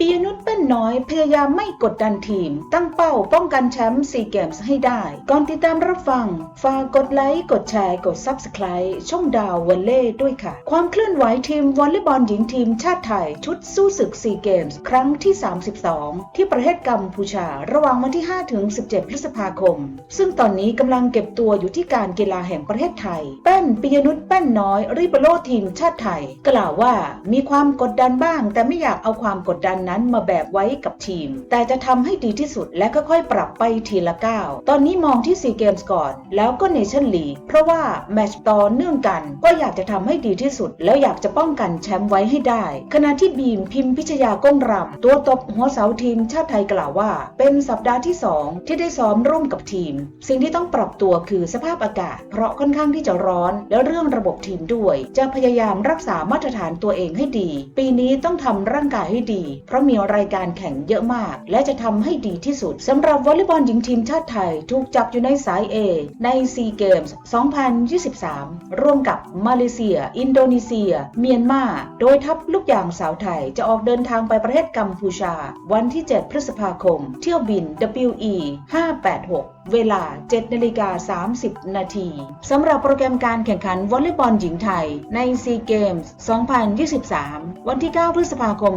ปียนุชเป็นน้อยพยายามไม่กดดันทีม ตั้งเป้าป้องกันแชมป์ซีเกมส์ให้ได้ ก่อนติดตามรับฟัง ฝากกดไลค์ กดแชร์ กด Subscribe ช่องดาววอลเล่ด้วยค่ะ ความเคลื่อนไหวทีมวอลเลย์บอลหญิงทีมชาติไทย ชุดสู้ศึกซีเกมส์ครั้งที่ 32 ที่ประเทศกัมพูชา ระหว่างวันที่ 5 ถึง 17 พฤษภาคม ซึ่งตอนนี้กำลังเก็บตัวอยู่ที่การกีฬาแห่งประเทศไทย แป้นปิยนุชแป้นน้อยริบโลทีมชาติไทย กล่าวว่ามีความกดดันบ้าง แต่ไม่อยากเอาความกดดันนั้นมาแบกไว้กับทีม แต่จะทำให้ดีที่สุดและค่อยๆ ปรับไปทีละก้าวตอนนี้มองที่ซีเกมส์ก่อน แล้วก็เนชั่นลีกเพราะว่าแมตช์ต่อเนื่องกัน ก็อยากจะทำให้ดีที่สุด แล้วอยากจะป้องกันแชมป์ไว้ให้ได้ ขณะที่บีมพิมพิชยาก้งรำตัวตบหัวเสาทีมชาติไทยกล่าวว่า เป็นสัปดาห์ที่ 2 ที่ได้ซ้อมร่วมกับทีม สิ่งที่ต้องปรับตัวคือสภาพอากาศ เพราะค่อนข้างที่จะร้อน และเรื่องระบบทีมด้วย จะพยายามรักษามาตรฐานตัวเองให้ดี ปีนี้ต้องทำร่างกายให้ดี เพราะมีรายการแข่งเยอะมาก และจะทำให้ดีที่สุดสำหรับวอลเลย์บอลหญิงทีมชาติไทย ถูกจับอยู่ในสาย A ในซีเกมส์2023 ร่วมกับมาเลเซีย อินโดนีเซีย เมียนมา โดยทัพลูกยางสาวไทยจะออกเดินทางไปประเทศกัมพูชา วันที่ 7 พฤษภาคม เที่ยวบิน WE 586 เวลา 7 นาฬิกา 30 นาทีสำหรับโปรแกรมการแข่งขันวอลเลย์บอลหญิงไทยในซีเกมส์2023 วันที่ 9 พฤษภาคม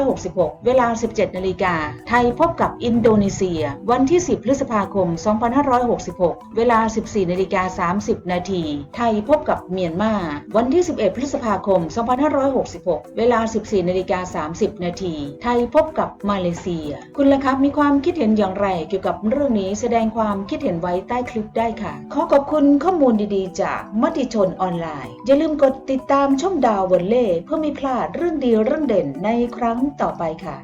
2566 เวลา 17 นาฬิกา ไทยพบกับอินโดนีเซีย วันที่ 10 พฤษภาคม 2566 เวลา 14 นาฬิกา 30 นาที ไทยพบกับเมียนมา วันที่ 11 พฤษภาคม 2566 เวลา 14 นาฬิกา 30 นาที ไทยพบกับมาเลเซีย คุณล่ะครับมีความคิดเห็นอย่างไรเกี่ยวกับเรื่องนี้แสดงความความคิดเห็นไว้ใต้คลิปได้ค่ะ ขอขอบคุณข้อมูลดีๆ จากมติชนออนไลน์ อย่าลืมกดติดตามช่องดาววอลเล่เพื่อไม่พลาดเรื่องดีเรื่องเด่นในครั้งต่อไปค่ะ